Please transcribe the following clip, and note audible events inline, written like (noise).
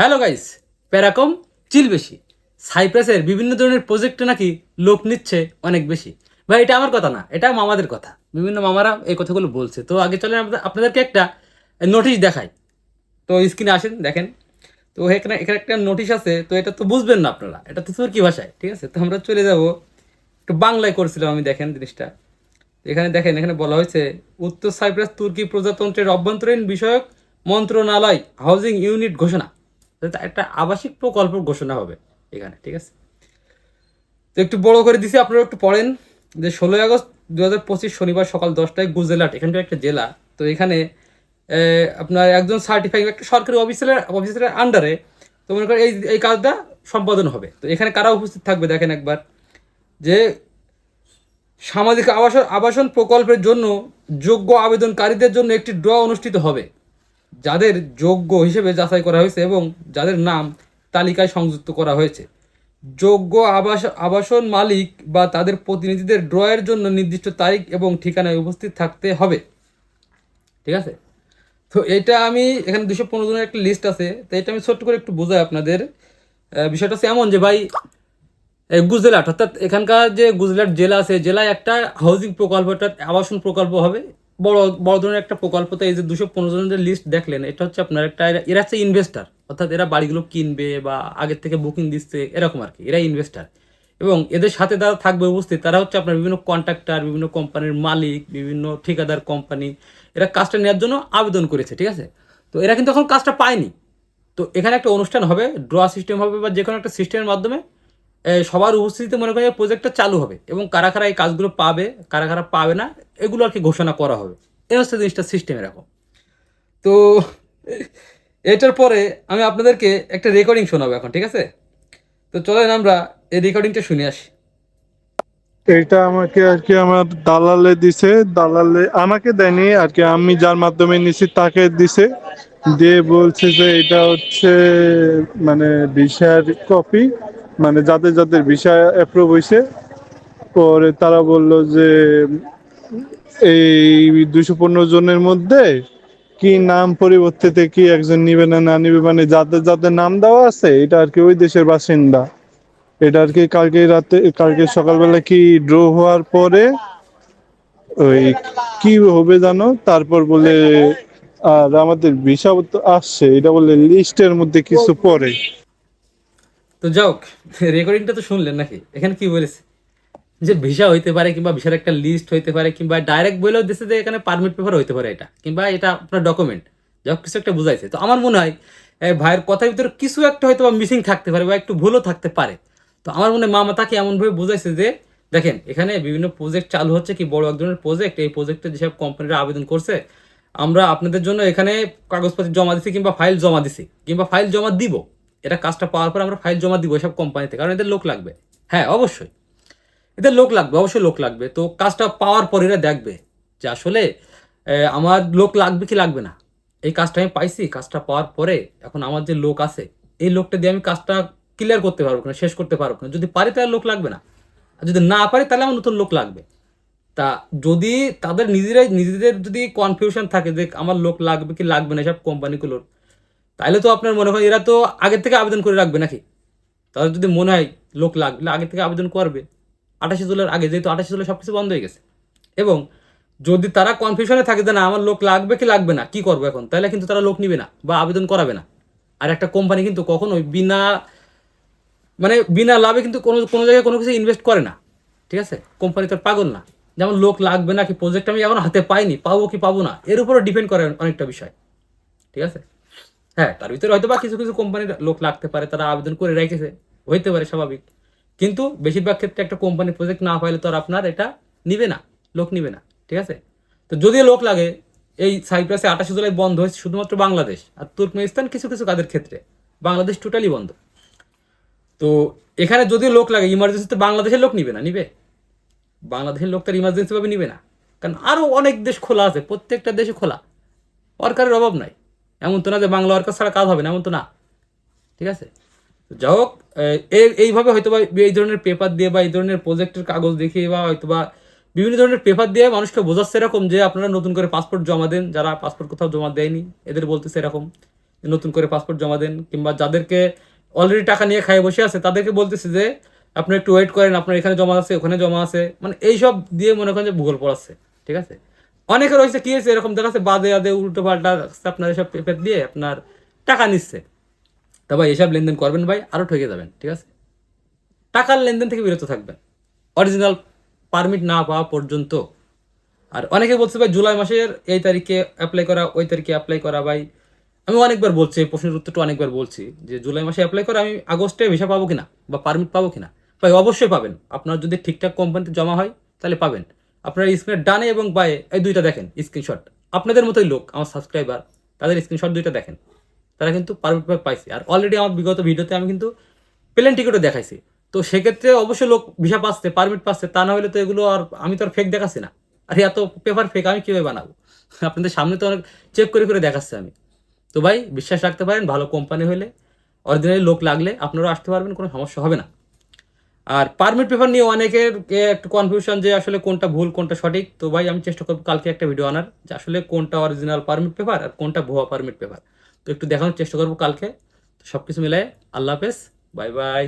Hello guys, প্যারাকম চিল বেশি। সাইপ্রাসের বিভিন্ন ধরনের প্রজেক্টে নাকি লোক নিচ্ছে অনেক বেশি। ভাই, এটা আমার কথা না, এটা মামাদের কথা। বিভিন্ন মামারা এই কথাগুলো বলছে। তো আগে চলেন আপনাদেরকে একটা নোটিশ দেখাই। তো স্ক্রিনে আসেন, দেখেন। তো এখানে এখানে একটা নোটিশ আছে, তো এটা তো বুঝবেন না আপনারা। এটা তো তুর্কি ভাষায়, ঠিক আছে? তো আমরা চলে যাব। একটু বাংলায় করছিলাম আমি, দেখেন জিনিসটা। এখানে দেখেন, এখানে বলা হয়েছে, উত্তর সাইপ্রাস তুর্কি প্রজাতন্ত্রের অভ্যন্তরীণ বিষয়ক মন্ত্রণালয় হাউজিং ইউনিট ঘোষণা। একটা আবাসিক প্রকল্প ঘোষণা হবে এখানে, ঠিক আছে? তো একটু বড় করে দিছি, আপনারা একটু পড়েন যে ষোলোই আগস্ট দু হাজার পঁচিশ শনিবার সকাল দশটায় গুজরাট এখানকার একটা জেলা, তো এখানে আপনার একজন সার্টিফাইড একটা সরকারি অফিসারের অফিসারের আন্ডারে তো মনে করেন এই এই কাজটা সম্পাদন হবে। তো এখানে কারা উপস্থিত থাকবে দেখেন একবার, যে সামাজিক আবাসন আবাসন প্রকল্পের জন্য যোগ্য আবেদনকারীদের জন্য একটি ড্র অনুষ্ঠিত হবে। যাদের যোগ্য হিসেবে যাচাই করা হয়েছে এবং যাদের নাম তালিকায় সংযুক্ত করা হয়েছে। যোগ্য আবাস আবাসন মালিক বা তাদের প্রতিনিধিদের ড্রয়ের জন্য নির্দিষ্ট তারিখ এবং ঠিকানায় উপস্থিত থাকতে হবে। ঠিক আছে? তো এটা আমি এখানে দুশো পনেরো জনের একটা লিস্ট আছে। তো এটা আমি ছোট্ট করে একটু বোঝাই আপনাদের। বিষয়টা হচ্ছে এমন যে ভাই গুজরাট, অর্থাৎ এখানকার যে গুজরাট জেলা আছে, জেলায় একটা হাউজিং প্রকল্প, অর্থাৎ আবাসন প্রকল্প হবে। বড় বড় ধরনের একটা প্রকল্প তো এই যে দুশো পনেরো জনের লিস্ট দেখলেন, এটা হচ্ছে আপনার একটা, এরা- হচ্ছে ইনভেস্টার অর্থাৎ এরা বাড়িগুলো কিনবে বা আগের থেকে বুকিং দিচ্ছে, এরকম আর কি এরা ইনভেস্টার এবং এদের সাথে যারা থাকবে উপস্থিত, তারা হচ্ছে আপনার বিভিন্ন কন্ট্রাক্টর বিভিন্ন কোম্পানির মালিক, বিভিন্ন ঠিকাদার কোম্পানি এরা কাজটা নেওয়ার জন্য আবেদন করেছে, ঠিক আছে? তো এরা কিন্তু এখন কাজটা পায়নি। তো এখানে একটা অনুষ্ঠান হবে ড্র সিস্টেম হবে বা যে কোনো একটা সিস্টেমের মাধ্যমে সবার উপস্থিতিতে মনে করেন প্রজেক্টটা চালু হবে এবং কারা কারা এই কাজগুলো পাবে, কারা কারা পাবে না, এগুলো আর কি ঘোষণা করা হবে। এই হচ্ছে জিনিসটা সিস্টেম এরকম তো, এটার পরে আমি আপনাদেরকে একটা রেকর্ডিং শোনাবো এখন, ঠিক আছে? তো চলেন আমরা এই রেকর্ডিংটা শুনে আসি। এটা আমাকে আর কি আমার দালালে দিছে, দালালে আমাকে দেয়নি, আর কি আমি যার মাধ্যমে নিছি তাকে দিছে। দিয়ে বলছে যে এটা হচ্ছে মানে ভিসার কপি মানে যাদের যাদের ভিসা অ্যাপ্রুভ হয়েছে পরে তারা বলল যে, এই দুইশো পনেরো জনের মধ্যে কি নাম পরিবর্তিতে কি একজন নিবে না না নিবে মানে যাদের যাদের নাম দেওয়া আছে, এটা আর কি ওই দেশের বাসিন্দা। এটা আর কি কালকে রাতে, কালকে সকালবেলা কি ড্র হওয়ার পরে ওই কি হবে জানো? তারপর বলে, আর আমাদের ভিসা আসছে, এটা বলে লিস্টের মধ্যে কিছু পরে তো যাও রেকর্ডিংটা তো শুনলেন নাকি? এখানে কি বলেছে? যে ভিসা হইতে পারে কিংবা ভিসার একটা লিস্ট হইতে পারে কিংবা ডাইরেক্ট বলেও দিচ্ছে যে এখানে পারমিট পেপার হইতে পারে এটা, কিংবা এটা আপনার ডকুমেন্ট হোক কিছু একটা বুঝাইছে। তো আমার মনে হয় ভাইয়ের কথার ভিতরে কিছু একটা হয়তো বা মিসিং থাকতে পারে বা একটু ভুলও থাকতে পারে। তো আমার মনে হয় মামা তাকে এমনভাবে বুঝাইছে যে, দেখেন, এখানে বিভিন্ন প্রজেক্ট চালু হচ্ছে কি বড় এক ধরনের প্রজেক্ট এই প্রজেক্টে যেসব কোম্পানিরা আবেদন করছে, আমরা আপনাদের জন্য এখানে কাগজপত্র জমা দিছি কিংবা ফাইল জমা দিছি, কিংবা ফাইল জমা দিব। এটা কাজটা পাওয়ার পর আমরা ফাইল জমা দিব এসব কোম্পানিতে কারণ এদের লোক লাগবে। হ্যাঁ অবশ্যই। এদের লোক লাগবে, অবশ্যই লোক লাগবে। তো কাজটা পাওয়ার পর এরা দেখবে যে আসলে আমার লোক লাগবে কি লাগবে না। এই কাজটা আমি পাইছি, কাজটা পাওয়ার পরে এখন আমার যে লোক আছে, এই লোকটা দিয়ে আমি কাজটা ক্লিয়ার করতে পারব না শেষ করতে পারব না যদি পারি তাহলে লোক লাগবে না। আর যদি না পারি তাহলে আমার নতুন লোক লাগবে। তা যদি তাদের নিজেরাই, নিজেদের যদি কনফিউশন থাকে যে আমার লোক লাগবে কি লাগবে না সব কোম্পানিগুলোর তাহলে তো আপনার মনে হয় এরা তো আগের থেকে আবেদন করে রাখবে নাকি? তাদের যদি মনে হয় লোক লাগবে আগে থেকে আবেদন করবে। আঠাশে জুলাইয়ের আগে যেহেতু আঠাশে জুলাই সব কিছু বন্ধ হয়ে গেছে। এবং যদি তারা কনফিউশনে থাকে যে না, আমার লোক লাগবে কি লাগবে না, কি করব এখন? তাহলে কিন্তু তারা লোক নিবে না বা আবেদন করাবে না। আর একটা কোম্পানি কিন্তু কখনোই বিনা মানে বিনা লাভে কিন্তু কোনো কোনো জায়গায় কোনো কিছু ইনভেস্ট করে না। ঠিক আছে? কোম্পানি তো পাগল না। যেমন লোক লাগবে না কি প্রজেক্ট আমি এখন হাতে পাইনি, পাবো কি পাবো না, এর উপরে ডিপেন্ড করে অনেকটা বিষয়। ঠিক আছে? হ্যাঁ তার ভিতরে হয়তো বা কিছু কিছু কোম্পানির লোক লাগতে পারে, তারা আবেদন করে রেখেছে। হইতে পারে স্বাভাবিক। কিন্তু বেশিরভাগ ক্ষেত্রে একটা কোম্পানি প্রজেক্ট না পাইলে তো আর আপনার এটা নিবে না, লোক নিবে না, ঠিক আছে? তো যদিও লোক লাগে, এই সাইপ্রাসে আঠাশে জুলাই বন্ধ হয়েছে শুধুমাত্র বাংলাদেশ আর তুর্কমেনিস্তান কিছু কিছু কাজের ক্ষেত্রে। বাংলাদেশ টোটালি বন্ধ। তো এখানে যদিও লোক লাগে ইমার্জেন্সিতে বাংলাদেশের লোক নিবে না, নিবে? বাংলাদেশের লোক তার ইমার্জেন্সিভাবে নিবে না। কারণ আরও অনেক দেশ খোলা আছে, প্রত্যেকটা দেশে খোলা। ওয়ার্কারের অভাব নাই। এমন তো না যে বাংলা ওয়ার্কার ছাড়া কাজ হবে না, এমন তো না। ঠিক আছে? যা হোক এই- এইভাবে হয়তো বা এই ধরনের পেপার দিয়ে বা এই ধরনের প্রজেক্টের কাগজ দেখিয়ে বা হয়তো বা বিভিন্ন ধরনের পেপার দিয়ে মানুষকে বোঝাচ্ছে এরকম যে আপনারা নতুন করে পাসপোর্ট জমা দেন, যারা পাসপোর্ট কোথাও জমা দেয়নি, এদের বলতেছে এরকম নতুন করে পাসপোর্ট জমা দেন, কিংবা যাদেরকে অলরেডি টাকা নিয়ে খাইয়ে বসে আছে, তাদেরকে বলতেছে যে আপনি একটু ওয়েট করেন, আপনার এখানে জমা আছে, ওখানে জমা আছে মানে এইসব দিয়ে মনে করেন যে ভূগোল পড়াচ্ছে। ঠিক আছে? অনেকের হয়েছে কি হয়েছে? এরকম দেখা যাচ্ছে বাদে আদে উল্টো পাল্টা আপনার এসব পেপার দিয়ে আপনার টাকা নিচ্ছে। তা ভাই, এসব লেনদেন করবেন ভাই আরও ঠকে যাবেন, ঠিক আছে? টাকার লেনদেন থেকে বিরত থাকবেন। অরিজিনাল পারমিট না পাওয়া পর্যন্ত। আর অনেকে বলছে ভাই, জুলাই মাসের এই তারিখে অ্যাপ্লাই করা, ওই তারিখে অ্যাপ্লাই করা ভাই। আমি অনেকবার বলছি, এই প্রশ্নের উত্তরটা অনেকবার বলছি, যে জুলাই মাসে অ্যাপ্লাই করে আমি আগস্টে ভিসা পাবো কিনা বা পারমিট পাবো কিনা? ভাই, অবশ্যই পাবেন। আপনার যদি ঠিকঠাক কোম্পানিতে জমা হয়, তাহলে পাবেন। আপনার স্ক্রিনের ডানে এবং বায়ে এই দুইটা দেখেন স্ক্রিনশট আপনাদের মতোই লোক, আমার সাবস্ক্রাইবার তাদের স্ক্রিনশট দুইটা দেখেন। তারা কিন্তু পেপার পাইছে। আর অলরেডি আমার বিগত ভিডিওতে আমি কিন্তু প্লেন টিকিটও দেখাইছি। তো সেক্ষেত্রে অবশ্যই লোক ভিসা পাচ্ছে পারমিট পাচ্ছে, তা না হলে তো এগুলো আর আমি তো আর ফেক দেখাচ্ছি না। আর এত পেপার ফেক আমি কীভাবে বানাবো? (laughs) আপনাদের সামনে তো অনেক চেক করে করে দেখাচ্ছি আমি। তো ভাই, বিশ্বাস রাখতে পারেন, ভালো কোম্পানি হলে অরিজিনালি লোক লাগলে আপনারাও আসতে পারবেন, কোনো সমস্যা হবে না। আর পারমিট পেপার নিয়ে অনেকের একটু কনফিউশন যে আসলে কোনটা ভুল, কোনটা সঠিক। তো ভাই, আমি চেষ্টা করব কালকে একটা ভিডিও আনার, যে আসলে কোনটা অরিজিনাল পারমিট পেপার আর কোনটা ভুয়া পারমিট পেপার তো একটু দেখানোর চেষ্টা করব কালকে। সব কিছু মিলাই আল্লাহ হাফেজ। Bye bye